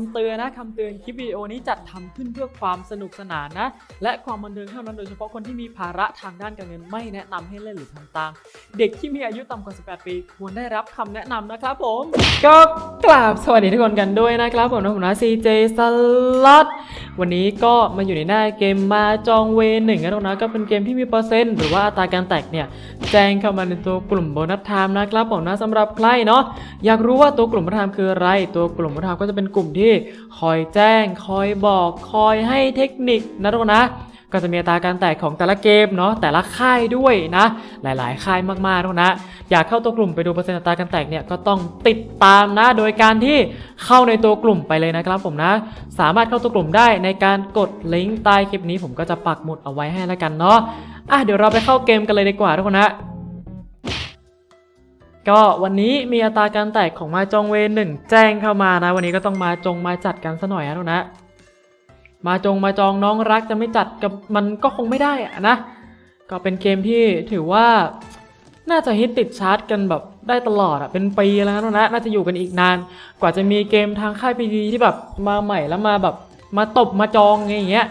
ำเตือนนะคำเตือนคลิปวิดีโอนี้จัดทำขึ้นเพื่อความสนุกสนานนะ และความบันเทิงเท่านั้นโดยเฉพาะคนที่มีภาระทางด้านการเงินไม่แนะนำให้เล่นหรือทำตาม เด็กที่มีอายุต่ำกว่า 18 ปี ควรได้รับคำแนะนำนะครับผม ก็กราบสวัสดีทุกคนกันด้วยนะครับผมนะผมนะ CJ สลัด วันนี้ก็มาอยู่ในหน้าเกมมาจองเวหนึ่งนะทุกนะก็เป็นเกมที่มีเปอร์เซ็นต์หรือว่าอัตราการแตกเนี่ยแจ้งเข้ามาในตัวกลุ่มโบนัสไทม์นะครับผมนะสำหรับใครเนาะอยากรู้ว่าตัวกลุ่มโบนัสไทม์คืออะไร ตัวกลุ่มโบนัสไทม์ก็จะเป็นกลุ่มที่คอยแจ้ง คอยบอก คอยให้เทคนิคนะทุกนะ ก็จะมีอัตราการแตกของแต่ละเกมเนาะแต่ละค่ายด้วยนะ หลายๆ ค่ายมากๆทุกคนะ อยากเข้าตัวกลุ่มไปดูเปอร์เซ็นต์อัตราการแตกเนี่ยก็ต้องติดตามนะ โดยการที่เข้าในตัวกลุ่มไปเลยนะครับผมนะ สามารถเข้าตัวกลุ่มได้ในการกดลิงก์ใต้คลิปนี้ ผมก็จะปักหมุดเอาไว้ให้แล้วกันเนาะอะเดี๋ยวเราไปเข้าเกมกันเลยดีกว่าทุกคนนะก็วันนี้มีอัตราการแตกของมาจองเวนหนึ่งแจ้งเข้ามานะ วันนี้ก็ต้องมาจงมาจัดกันซะหน่อยนะทุกคนนะ มาจงมาจองน้องรักจะไม่จัดกับมันก็คงไม่ได้อะนะ ก็เป็นเกมที่ถือว่าน่าจะฮิตติดชาร์จกันแบบได้ตลอดอะเป็นปีแล้วนะนะ น่าจะอยู่กันอีกนาน กว่าจะมีเกมทางค่ายพีดีที่แบบมาใหม่แล้วมาแบบมาตบมาจองไงอย่างเงี้ย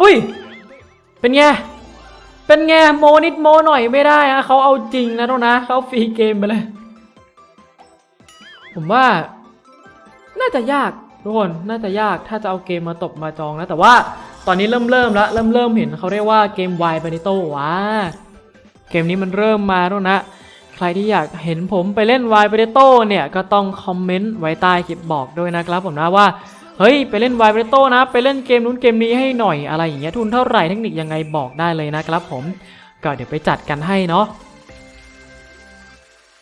อุ้ย เป็นไง เป็นไงโมนิดโมหน่อยไม่ได้อะเขาเอาจริงนะทุกนะเขาฟรีเกมไปเลย ผมว่า น่าจะยาก ทุกคนน่าจะยากถ้าจะเอาเกมมาตบมาจองนะแต่ว่าตอนนี้เริ่มเริ่มแล้วเริ่มเริ่มเห็นเขาเรียกว่าเกมวายบานิโตว้าเกมนี้มันเริ่มมาแล้วนะ ใครที่อยากเห็นผมไปเล่นวายบานิโตเนี่ยก็ต้องคอมเมนต์ไว้ใต้คลิปบอกด้วยนะครับผมนะว่าเฮ้ยไปเล่นวายบานิโตนะ ไปเล่นเกมนู้นเกมนี้ให้หน่อยอะไรอย่างเงี้ยทุนเท่าไหร่เทคนิคยังไงบอกได้เลยนะครับผมก็เดี๋ยวไปจัดกันให้เนาะ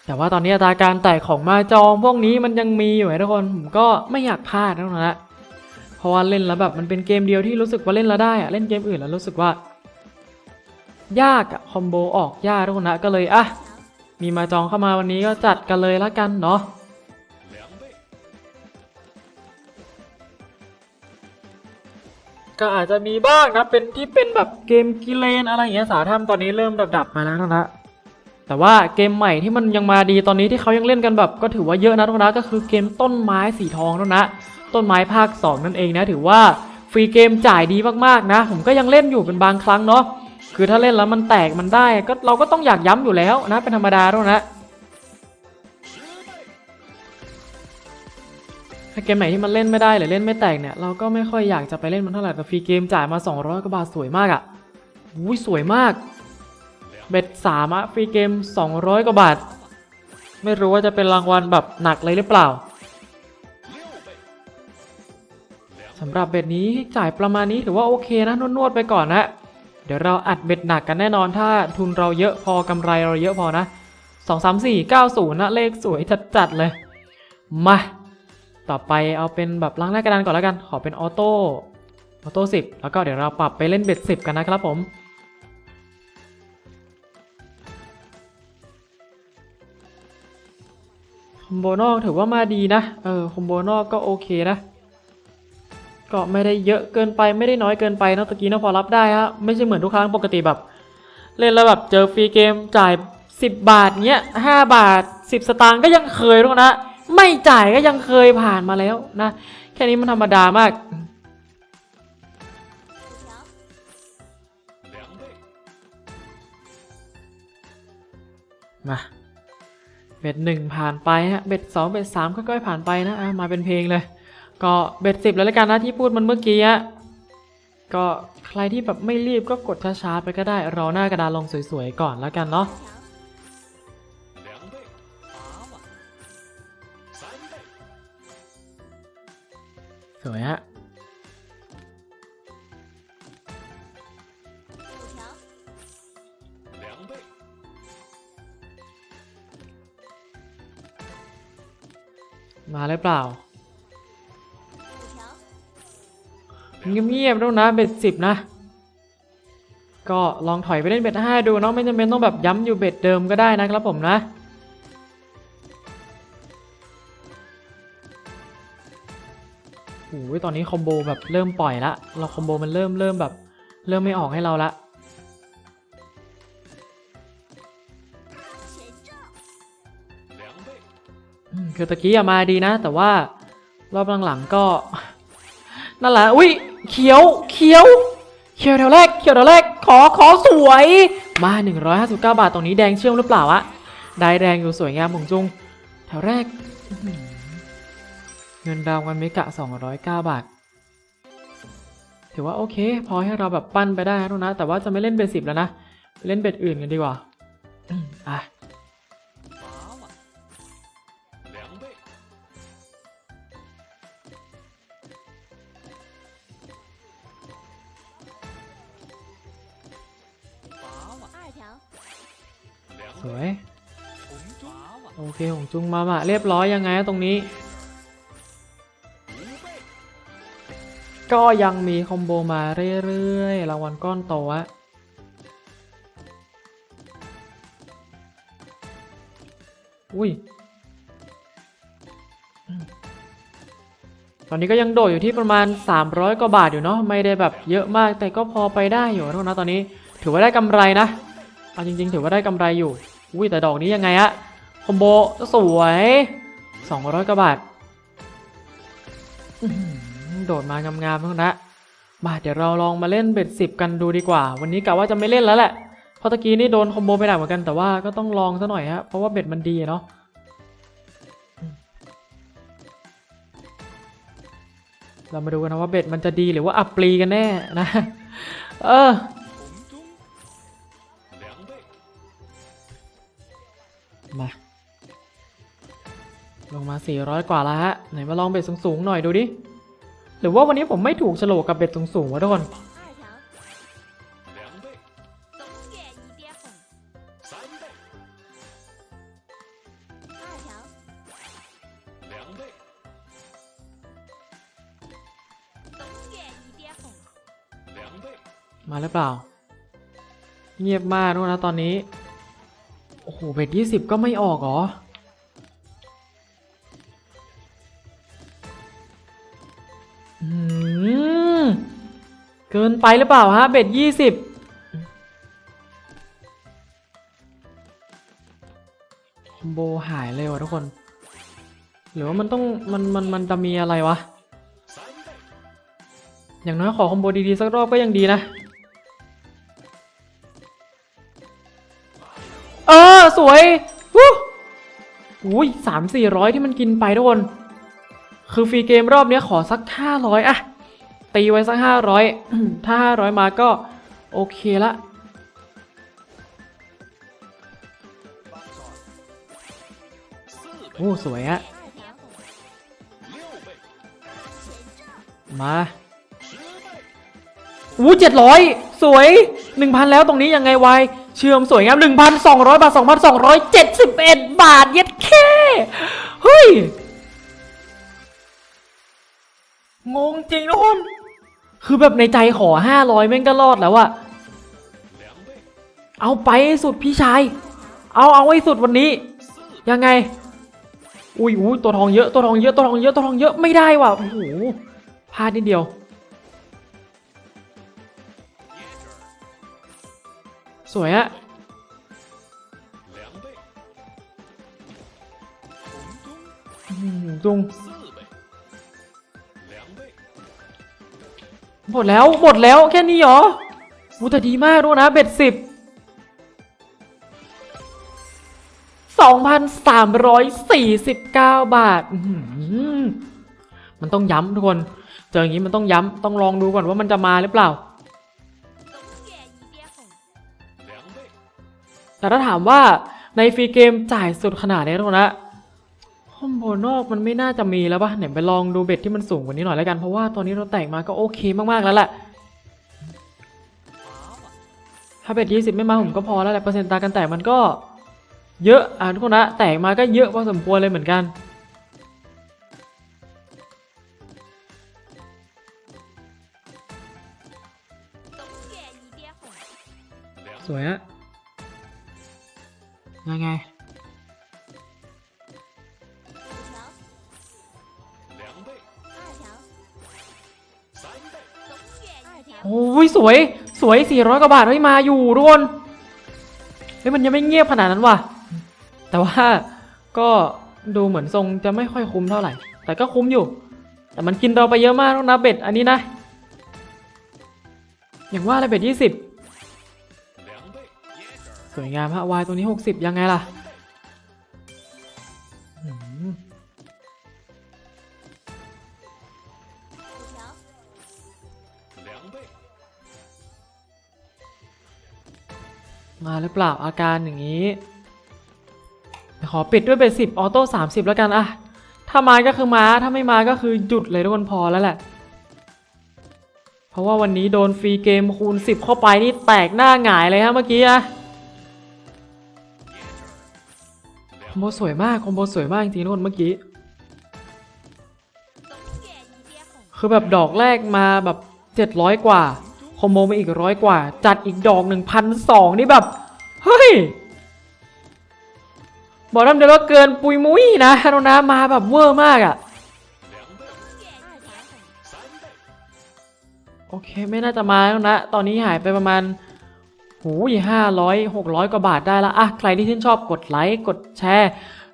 แต่ว่าตอนนี้อัตราการแตกของมาจองพวกนี้มันยังมีอยู่ไงทุกคนผมก็ไม่อยากพลาดนะคนะเพราะว่าเล่นแล้วแบบมันเป็นเกมเดียวที่รู้สึกว่าเล่นแล้วได้อะเล่นเกมอื่นแล้วรู้สึกว่า ยากอะคอมโบออกยากทุกคนนะก็เลยอะมีมาจองเข้ามาวันนี้ก็จัดกันเลยละกันเนาะก็อาจจะมีบ้างนะเป็นที่เป็นแบบเกมกิเลนอะไรอย่างเงี้ยสาธรรมตอนนี้เริ่มดับๆมาแล้วนะ แต่ว่าเกมใหม่ที่มันยังมาดีตอนนี้ที่เขายังเล่นกันแบบก็ถือว่าเยอะนะทุกคนนะก็คือเกมต้นไม้สีทองนั่นนะ ต้นไม้ภาค 2 นั่นเองนะ ถือว่าฟรีเกมจ่ายดีมากๆนะ ผมก็ยังเล่นอยู่เป็นบางครั้งเนาะคือถ้าเล่นแล้วมันแตกมันได้ก็เราก็ต้องอยากย้ำอยู่แล้วนะเป็นธรรมดาทุกคนนะถ้าเกมไหนที่มันเล่นไม่ได้หรือเล่นไม่แตกเนี่ยเราก็ไม่ค่อยอยากจะไปเล่นมันเท่าไหร่แต่ฟรีเกมจ่ายมา 200กว่าบาทสวยมากอะ่ะอุ้ยสวยมาก เบ็ดสามะฟรีเกม 200 กว่าบาท ไม่รู้ว่าจะเป็นรางวัลแบบหนักเลยหรือเปล่าสำหรับเบ็ดนี้จ่ายประมาณนี้ถือว่าโอเคนะนวดๆไปก่อนนะ เดี๋ยวเราอัดเบ็ดหนักกันแน่นอนถ้าทุนเราเยอะพอกำไรเราเยอะพอนะ 2 3 4 9 0 นะเลขสวยจัดๆเลย มา ต่อไปเอาเป็นแบบล้างแรกกระดานก่อนแล้วกัน ขอเป็นออโต้ออโต้10แล้วก็เดี๋ยวเราปรับไปเล่นเบ็ด10 กันนะครับผม คอมโบนอกถือว่ามาดีนะ เออคอมโบนอกก็โอเคนะ ก็ไม่ได้เยอะเกินไปไม่ได้น้อยเกินไปนะตะกี้นะพอรับได้ฮะไม่ใช่เหมือนทุกครั้งปกติแบบ เล่นแล้วแบบเจอฟรีเกมจ่าย 10 บาทเงี้ย5บาท 10 สตางค์ก็ยังเคยทุกนะ ไม่จ่ายก็ยังเคยผ่านมาแล้วนะ แค่นี้มันธรรมดามากมา เบ็ดหนึ่งผ่านไปฮะเบ็ดสองเบ็ดสามค่อยๆผ่านไปนะมาเป็นเพลงเลย ก็เบ็ดสิบแล้วละกันนะที่พูดมันเมื่อกี้ฮะก็ใครที่แบบไม่รีบก็กดช้าๆไปก็ได้รอหน้ากระดานลงสวยๆก่อนแล้วกันเนาะสวยฮะ มาหรือเปล่า เงียบๆแล้วนะเบ็ดสิบนะ ก็ลองถอยไปเล่นเบ็ดห้าดูเนาะไม่จำเป็นต้องแบบย้ำอยู่เบ็ดเดิมก็ได้นะครับผมนะโอ้ยตอนนี้คอมโบแบบเริ่มปล่อยละ เราคอมโบมันเริ่มเริ่มแบบ เริ่มไม่ออกให้เราละ คือตะกี้อะมาดีนะ แต่ว่ารอบหลังๆก็นั่นแหละอุ้ยเขียวเขียว เขียวแถวแรกเขียวแถวแรกขอขอสวย มา 159 บาทตรงนี้แดงเชื่อมหรือเปล่าวะได้แดงอยู่สวยงามของจุง แถวแรก เงินดาวกันเมกะ 209 บาท ถือว่าโอเค พอให้เราแบบปั้นไปได้นะทุกนะ แต่ว่าจะไม่เล่นเบสสิบแล้วนะเล่นเบ็ดอื่นกันดีกว่าอะ วยโอเคหงจุงมามาเรียบร้อยยังไงตรงนี้ ก็ยังมีคอมโบมาเรื่อยๆรางวัลก้อนโตอะอุ้ย ตอนนี้ก็ยังโดดอยู่ที่ประมาณ 300 กว่าบาทอยู่เนาะ ไม่ได้แบบเยอะมาก แต่ก็พอไปได้อยู่นะตอนนี้ ถือว่าได้กำไรนะ เอาจริง ๆ ถือว่าได้กำไรอยู่ อุ้ยแต่ดอกนี้ยังไงอะคอมโบสวย200กว่าบาทโดดมางามๆทั้งนั้นมาเดี๋ยวเราลองมาเล่นเบ็ดสิบกันดูดีกว่า วันนี้กะว่าจะไม่เล่นแล้วแหละเพราะตะกี้นี่โดนคอมโบไปหนักเหมือนกันแต่ว่าก็ต้องลองซะหน่อยฮะเพราะว่าเบ็ดมันดีเนาะเรามาดูกันนะว่าเบ็ดมันจะดีหรือว่าอับปรีกันแน่นะ เออ มา ลงมา 400 กว่าแล้วฮะ ไหนมาลองเบ็ดสูงๆหน่อยดูดิ หรือว่าวันนี้ผมไม่ถูกฉลกกับเบ็ดสูงๆวะทุกคนมาหรือเปล่า เงียบมากทุกคนนะตอนนี้ อ้โหเบ็ดยี่สิบก็ไม่ออกเหรอ อืม เกินไปหรือเปล่าฮะ เบ็ดยี่สิบคอมโบหายเลยวะทุกคน หรือว่ามันต้องมันมันมันจะมีอะไรวะ，อย่างน้อยขอคอมโบดีๆสักรอบก็ยังดีนะ เออ สวยวู้อุ้ยสามสี่ร้อยที่มันกินไปทุกคน คือฟรีเกมรอบนี้ขอสักห้าร้อยอะตีไว้สักห้าร้อยถ้าห้าร้อยมาก็ โอเคละโอ้สวยอะมาอู้เจ็ดร้อยสวยหนึ่งพันแล้วตรงนี้ยังไงไว เชื่อมสวยงาม 1,200 บาท 2,271 บาท เย็ดแค่ เฮ้ย งงจริงทุกคน คือแบบในใจขอ 500 แม่งก็รอดแล้วอะเอาไปสุดพี่ชาย เอาเอาให้สุดวันนี้ ยังไง อุ้ยอุ้ยตัวทองเยอะ ตัวทองเยอะ ตัวทองเยอะ ตัวทองเยอะ ไม่ได้ว่ะ โอ้โห พลาดนิดเดียว สวยอะจุงหมดแล้ว หมดแล้วแค่นี้เหรอมูแต่ดีมากด้วยนะ เบ็ดสิบสองพันสามร้อยสี่สิบเก้าบาท มันต้องย้ำทุกคน เจออย่างนี้มันต้องย้ำ ต้องลองดูก่อนว่ามันจะมาหรือเปล่า แต่ถ้าถามว่าในฟรีเกมจ่ายสุดขนาดนี้ทุกคนนะคอมโบนอกมันไม่น่าจะมีแล้วปะไหนไปลองดูเบ็ดที่มันสูงกว่านี้หน่อยแล้วกัน เพราะว่าตอนนี้เราแต่งมาก็โอเคมากๆแล้วแหละถ้าเบ็ดยีไม่มาผมก็พอแล้วแหละเปอร์เซ็นต์ตากันแตกมันก็เยอะอะทุกคนนะแต่งมาก็เยอะพอสมควรเลยเหมือนกันสวยฮะ ยังไงโอ้ยสวยสวย 400 กว่าบาทเฮ้ยมาอยู่ทุกคนเฮ้ยมันยังไม่เงียบขนาดนั้นว่ะ แต่ว่าก็ดูเหมือนทรงจะไม่ค่อยคุ้มเท่าไหร่ แต่ก็คุ้มอยู่ แต่มันกินเราไปเยอะมากต้อนัเบ็ดอันนี้นะ อย่างว่าอะไรเบ็ด20่สิ วยงามฮะวายตัวนี้ 60 ยังไงล่ะมาหรือเปล่าอาการอย่างนี้ ขอปิดด้วยเบ็นสิบออโต้สามสิบแล้วกันอะถ้ามาก็คือมาถ้าไม่มาก็คือหยุดเลยทุกคนพอแล้วแหละ เพราะว่าวันนี้โดนฟรีเกมคูณสิบเข้าไปนี่แตกหน้าหงายเลยฮะเมื่อกี้อะ มโบสวยมากคอมโบสวยมากจริงๆทุกคนเมื่อกี้ คือแบบดอกแรกมาแบบเจ็ดร้อยกว่าคอมโบมาอีกร้อยกว่า จัดอีกดอกหนึ่งพันสองนี่แบบ เฮ้ย บอกน้ำเดี๋ยวว่าเกินปุยมุ้ยนะฮานนะมาแบบเวอร์มากอะ่ะโอเคไม่น่าจะมาแล้วนะ ตอนนี้หายไปประมาณ หูยห้าร้อยหกร้อยกว่าบาทได้ละอะใครที่ชื่นชอบกดไลค์กดแชร์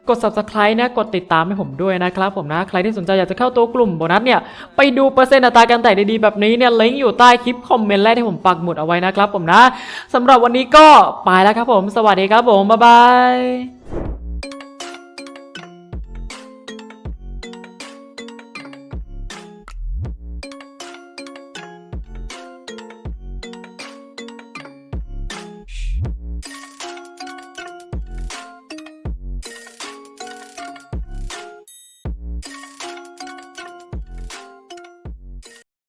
กด subscribe นะกดติดตามให้ผมด้วยนะครับผมนะ ใครที่สนใจอยากจะเข้าตัวกลุ่มโบนัสเนี่ย ไปดูเปอร์เซ็นต์อัตราการแตกดีๆแบบนี้เนี่ยลิงก์อยู่ใต้คลิปคอมเมนต์แรกที่ผมปักหมุดเอาไว้นะครับผมนะสำหรับวันนี้ก็ไปแล้วครับผม สวัสดีครับผม บ๊ายบาย